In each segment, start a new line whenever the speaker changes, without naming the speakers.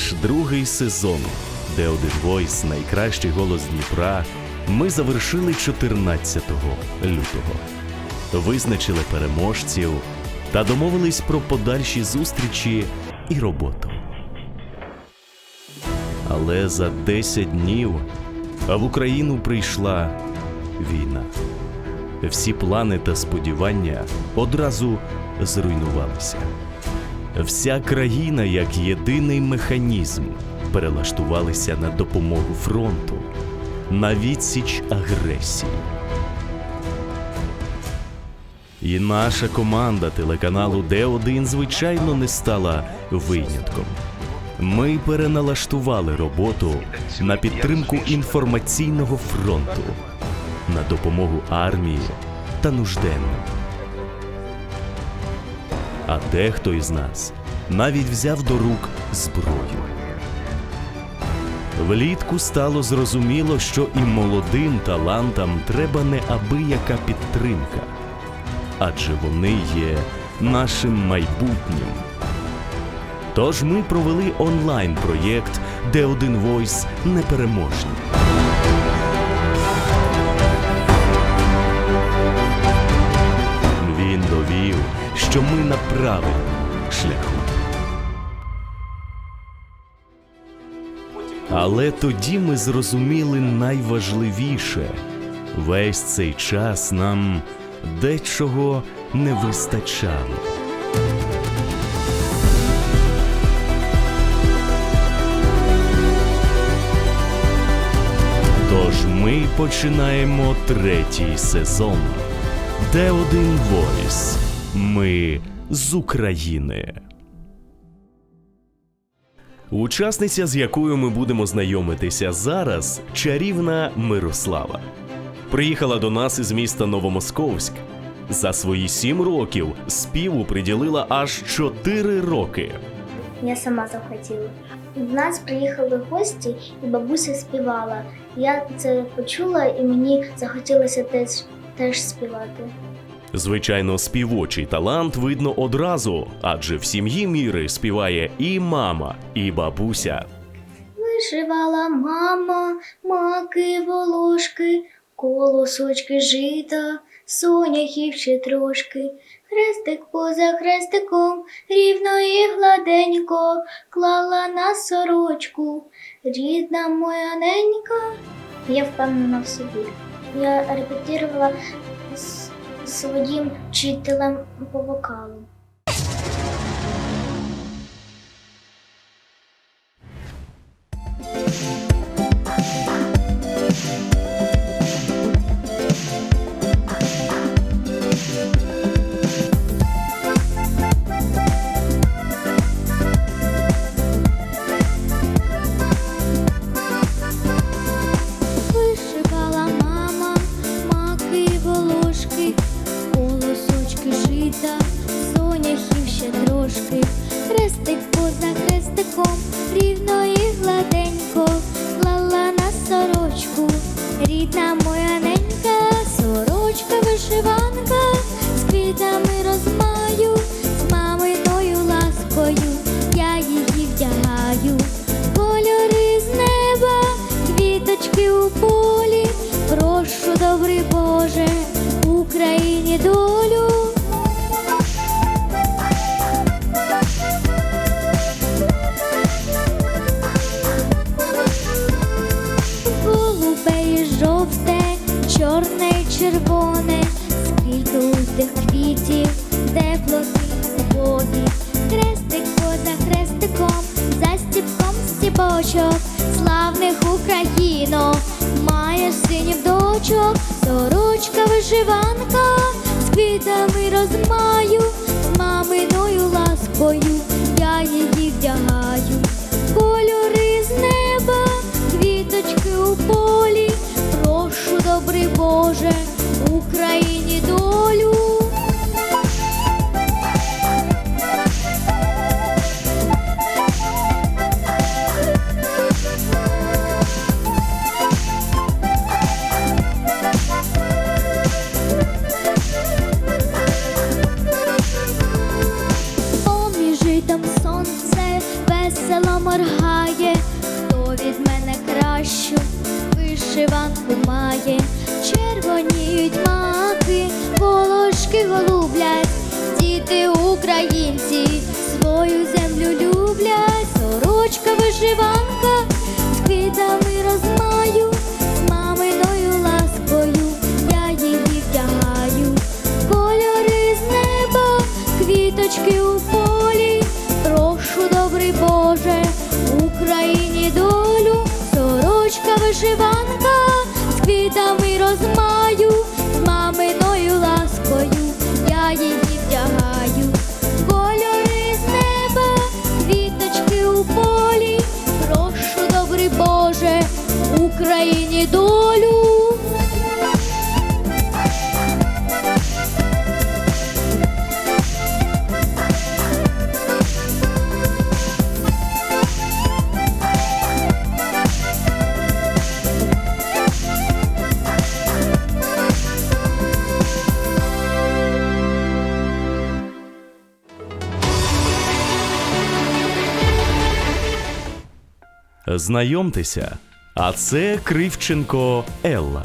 Наш другий сезон, де один Войс, найкращий голос Дніпра, ми завершили 14 лютого. Визначили переможців та домовились про подальші зустрічі і роботу. Але за 10 днів в Україну прийшла війна. Всі плани та сподівання одразу зруйнувалися. Вся країна, як єдиний механізм, перелаштувалися на допомогу фронту, на відсіч агресії. І наша команда телеканалу Д1, звичайно, не стала винятком. Ми переналаштували роботу на підтримку інформаційного фронту, на допомогу армії та нужденним. А дехто із нас навіть взяв до рук зброю. Влітку стало зрозуміло, що і молодим талантам треба неабияка підтримка, адже вони є нашим майбутнім. Тож ми провели онлайн-проєкт, де один войс непереможний. Що ми на правильному шляху. Але тоді ми зрозуміли найважливіше весь цей час нам дечого не вистачало. Тож ми починаємо третій сезон. Де один Войс. Ми з України. Учасниця, з якою ми будемо знайомитися зараз, чарівна Мирослава. Приїхала до нас із міста Новомосковськ. За свої сім років співу приділила аж чотири роки.
Я сама захотіла. До нас приїхали гості, і бабуся співала. Я це почула, і мені захотілося теж, теж співати.
Звичайно, співочий талант видно одразу, адже в сім'ї міри співає і мама, і бабуся.
Вишивала мама, маки, волошки, колосочки жита, соняхів ще трошки. Хрестик поза хрестиком, рівно і гладенько, клала на сорочку, рідна моя ненька. Я впевнена в собі. Я репетирувала з своїм вчителем по вокалу. Тих квітів, де плоди воді, хрестик поза хрестиком, за стіпком стіпочок, славних Україно, маєш синів дочок, сорочка вишиванка, з квітами розмаю, з маминою ласкою, я її вдягаю, кольори з неба, квіточки у полі, прошу, добрий Боже, Україні долю. Сорочка
Знайомтеся, а це Кривченко Елла.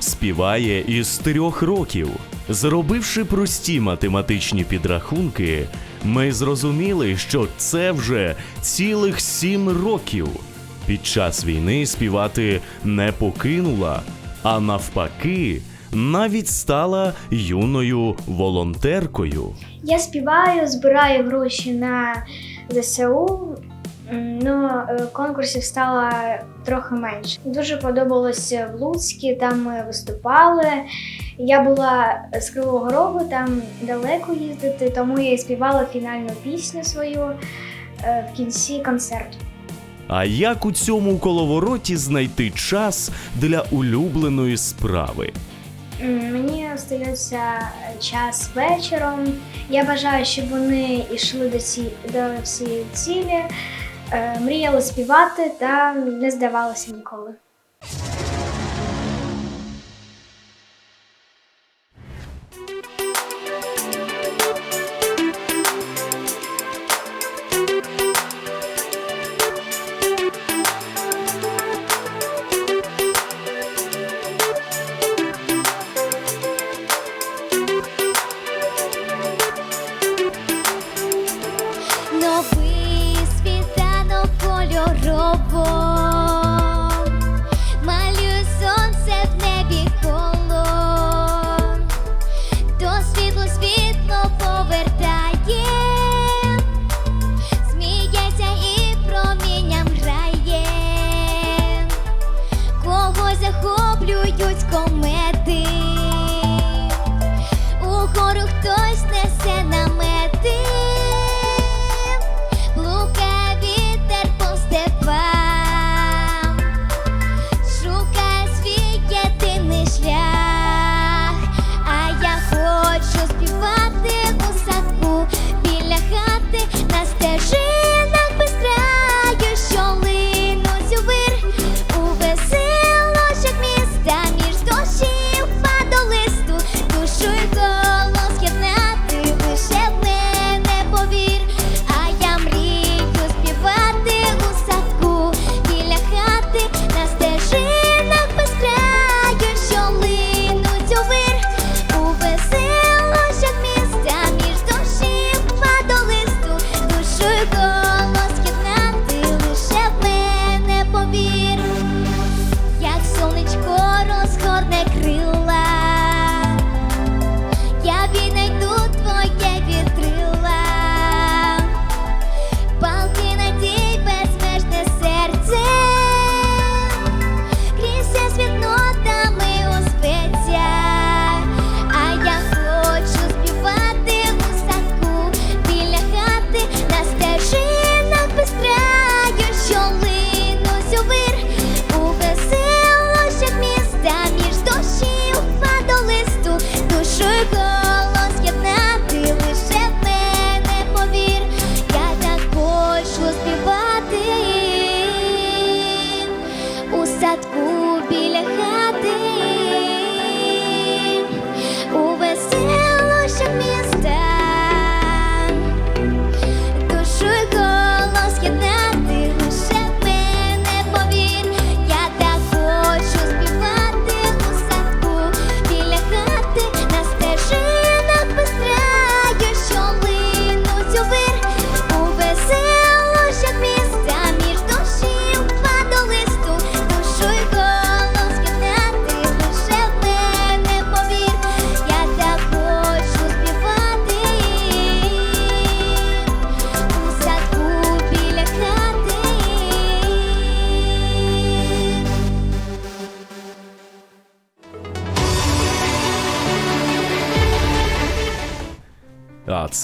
Співає із трьох років. Зробивши прості математичні підрахунки, ми зрозуміли, що це вже цілих сім років. Під час війни співати не покинула, а навпаки, навіть стала юною волонтеркою.
Я співаю, збираю гроші на ЗСУ. Але конкурсів стало трохи менше. Дуже подобалося в Луцькі, там ми виступали. Я була з Кривого Рогу, там далеко їздити, тому я і співала фінальну пісню свою е, в кінці концерту.
А як у цьому коловороті знайти час для улюбленої справи?
Мені остається час вечором. Я бажаю, щоб вони йшли до, ці, до цієї цілі, е, мріяли співати та не здавалася ніколи.
conmigo.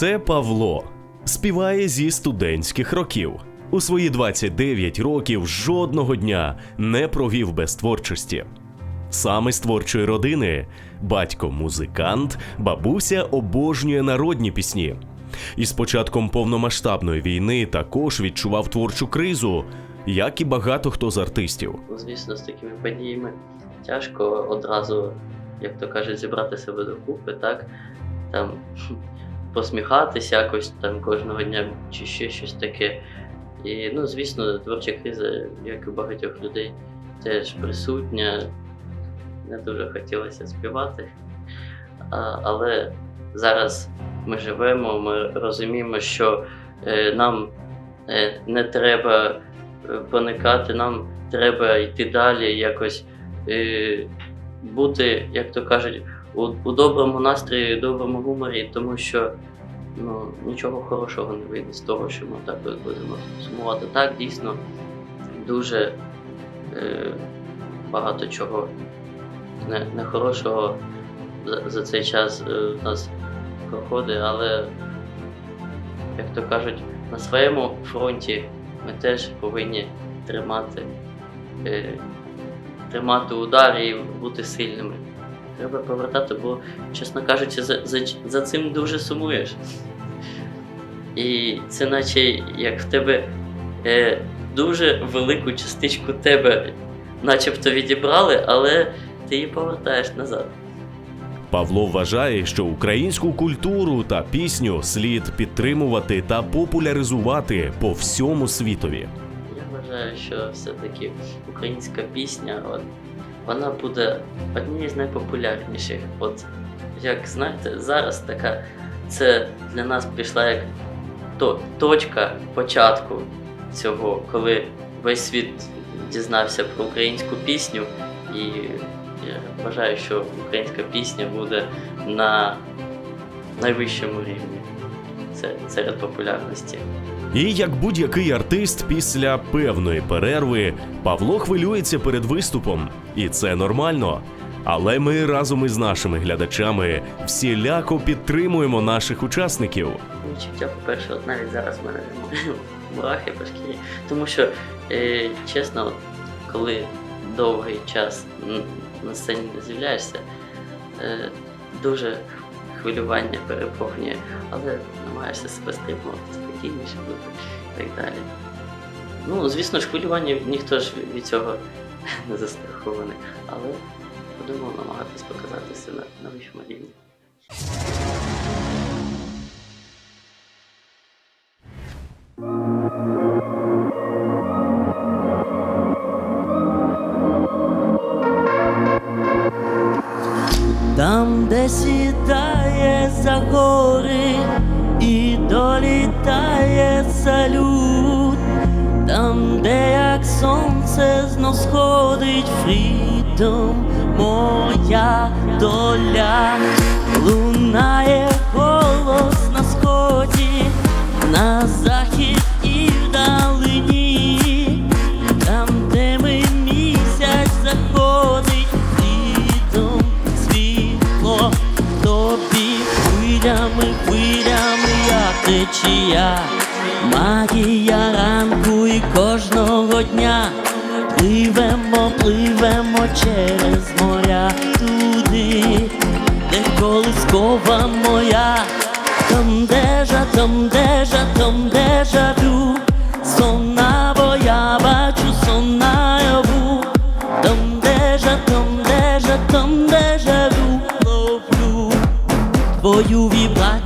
Це Павло. Співає зі студентських років. У свої 29 років жодного дня не провів без творчості. Саме з творчої родини батько музикант, бабуся обожнює народні пісні. І з початком повномасштабної війни також відчував творчу кризу, як і багато хто з артистів.
Звісно, з такими подіями тяжко одразу, як то кажуть, зібрати себе докупи, так? Там посміхатися якось там кожного дня чи ще щось таке. І, ну, звісно, творча криза, як і у багатьох людей, теж присутня. Не дуже хотілося співати. А, але зараз ми живемо, ми розуміємо, що е, нам е, не треба е, поникати, нам треба йти далі, якось е, бути, як то кажуть, у, у доброму настрої, у доброму гуморі, тому що ну, нічого хорошого не вийде з того, що ми так будемо сумувати. Так, дійсно, дуже е, багато чого не, нехорошого за, за цей час е, в нас проходить, але, як то кажуть, на своєму фронті ми теж повинні тримати, е, тримати удар і бути сильними. Треба повертати, бо, чесно кажучи, за, за, за цим дуже сумуєш. І це наче як в тебе е, дуже велику частичку тебе начебто відібрали, але ти її повертаєш назад.
Павло вважає, що українську культуру та пісню слід підтримувати та популяризувати по всьому світові.
Я вважаю, що все-таки українська пісня, от, вона буде однією з найпопулярніших. От як знаєте, зараз така це для нас пішла як то, точка початку цього, коли весь світ дізнався про українську пісню, і я вважаю, що українська пісня буде на найвищому рівні серед популярності.
І як будь-який артист після певної перерви Павло хвилюється перед виступом, і це нормально. Але ми разом із нашими глядачами всіляко підтримуємо наших учасників.
Відчуття, по-перше, от навіть зараз в мене мурахи по шкірі. Тому що, е, чесно, коли довгий час на сцені не з'являєшся, е, дуже хвилювання переповнює, але намагаєшся себе стримувати, спокійніше бути і так далі. Ну, звісно ж, хвилювання ніхто ж від цього не застрахований, але будемо намагатись показатися на, на вищому рівні.
Доля лунає голос на сході, на захід і вдалині, там, де ми місяць заходить літом світло, тобі. Хвилями, хвилями, як течія, магія ранку і кожного дня. Пливемо, пливемо через моря. Де колискова моя, там дежа, там дежа, там дежа ду, сонна набо я бачу сонна яву, там дежа, там дежа, там дежа ду, ловлю твою вібрацію,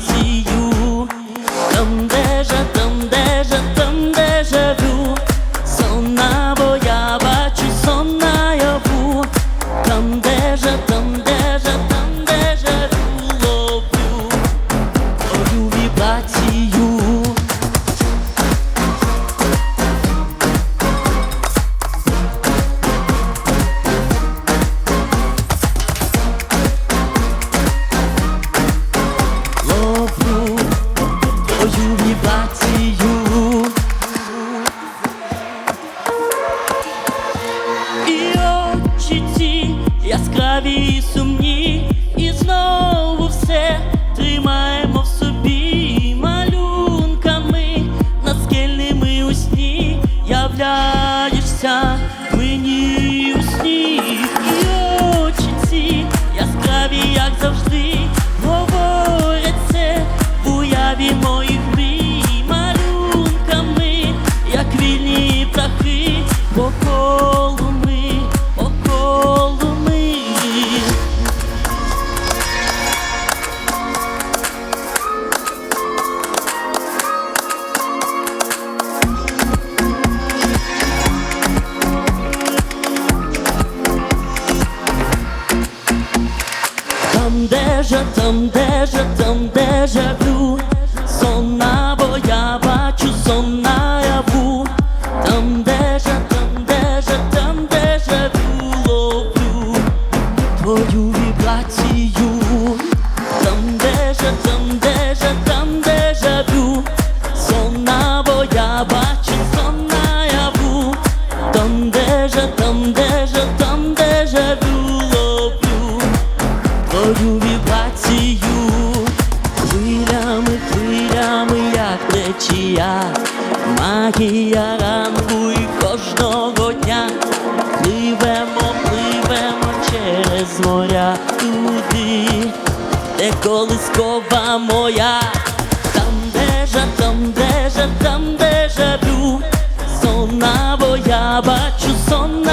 бачу сон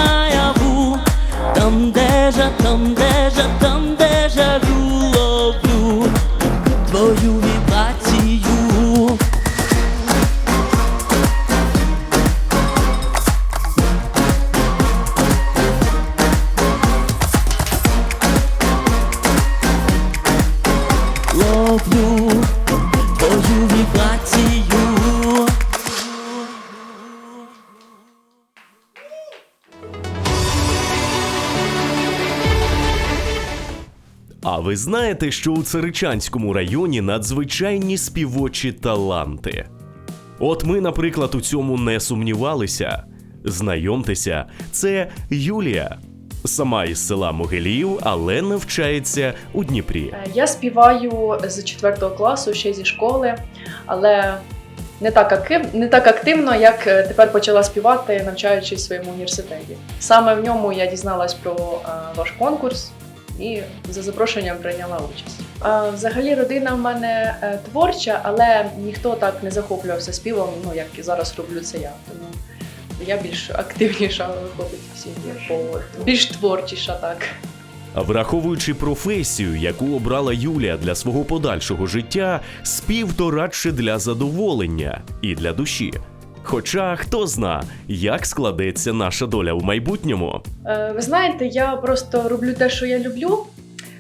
знаєте, що у Царичанському районі надзвичайні співочі таланти? От ми, наприклад, у цьому не сумнівалися. Знайомтеся, це Юлія. Сама із села Могилів, але навчається у Дніпрі.
Е, Я співаю з 4 класу ще зі школи, але не так, не так активно, як е, тепер почала співати, навчаючись в своєму університеті. Саме в ньому я дізналась про е, ваш конкурс і за запрошенням прийняла участь. А, взагалі, родина в мене е, творча, але ніхто так не захоплювався співом, ну як і зараз роблю це я. Тому я більш активніша виходить в сім'ї, більш творчіша так.
Враховуючи професію, яку обрала Юлія для свого подальшого життя, спів то радше для задоволення і для душі. Хоча хто зна, як складеться наша доля в майбутньому.
Е, Ви знаєте, я просто роблю те, що я люблю.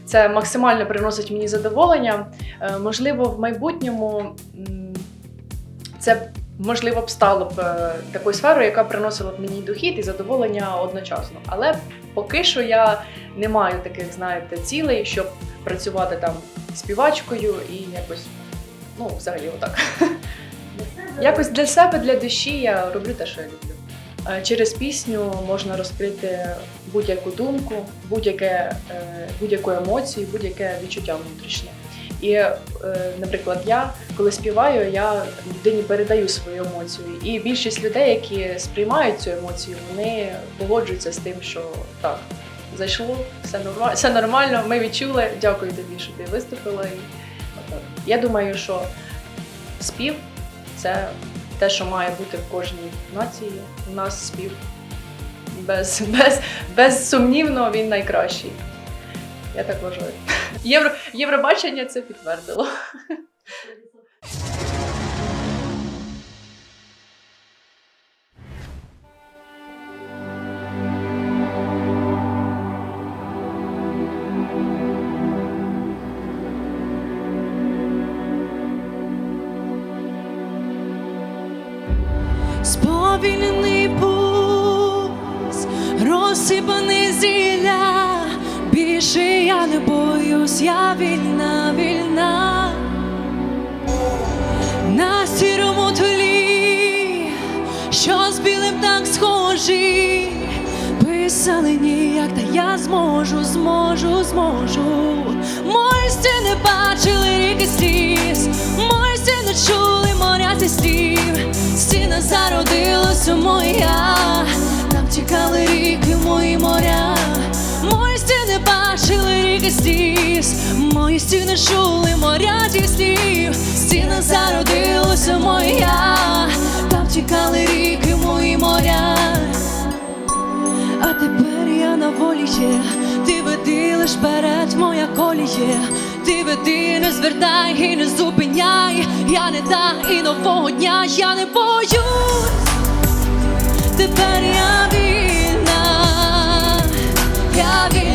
Це максимально приносить мені задоволення. Е, Можливо, в майбутньому це можливо б стало б е, такою сферою, яка приносила б мені дохід і задоволення одночасно. Але поки що я не маю таких, знаєте, цілей, щоб працювати там співачкою і якось, ну, взагалі, отак. Якось для себе, для душі я роблю те, що я люблю. Е, Через пісню можна розкрити будь-яку думку, будь-яке, е, будь-яку емоцію, будь-яке відчуття внутрішнє. І, е, наприклад, я коли співаю, я людині передаю свою емоцію. І більшість людей, які сприймають цю емоцію, вони погоджуються з тим, що так, зайшло, все нормально, все нормально, ми відчули. Дякую тобі, що ти виступила. І. Я думаю, що спів це те, що має бути в кожній нації. У нас спів без, без, безсумнівно він найкращий. Я так вважаю. Євро, Євробачення це підтвердило.
Сповільнений пульс, розсипаний зілля, більше я не боюсь, я вільна, вільна. На сірому тлі, що з білим так схожі, писали ніяк, та я зможу, зможу, зможу. Мої стіни бачили ріки сліз, мої чули моря зі слів. Стіна зародилася моя, там тікали ріки, мої моря. Мої стіни бачили ріки сліз, мої стіни чули моря зі слів. Стіна зародилася моя, там тікали ріки, мої моря. А тепер я на волі є, ти веди лиш перед моя коліє, ти веди, не звертай і не зупиняй, я не та і нового дня, я не боюсь, тепер я вільна, я вільна.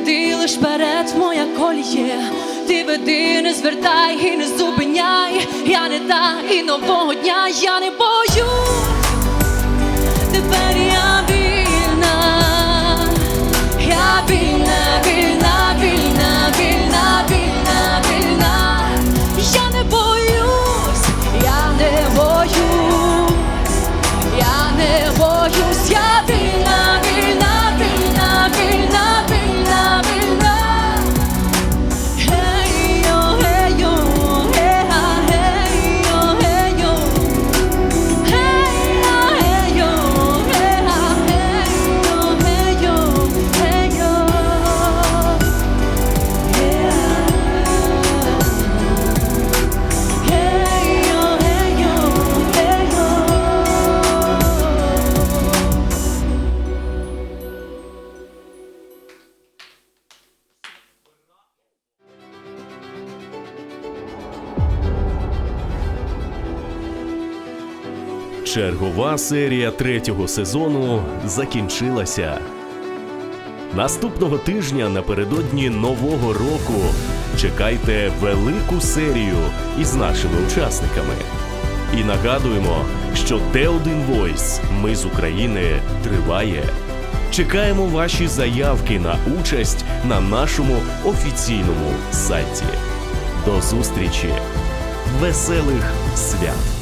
Веди лиш перед моя коліє. Ти веди, не звертай і не зупиняй. Я не та і нового дня я не боюсь. Тепер я
Чергова серія третього сезону закінчилася. Наступного тижня напередодні нового року чекайте велику серію із нашими учасниками. І нагадуємо, що Т1 Voice Ми з України триває. Чекаємо ваші заявки на участь на нашому офіційному сайті. До зустрічі! Веселих свят!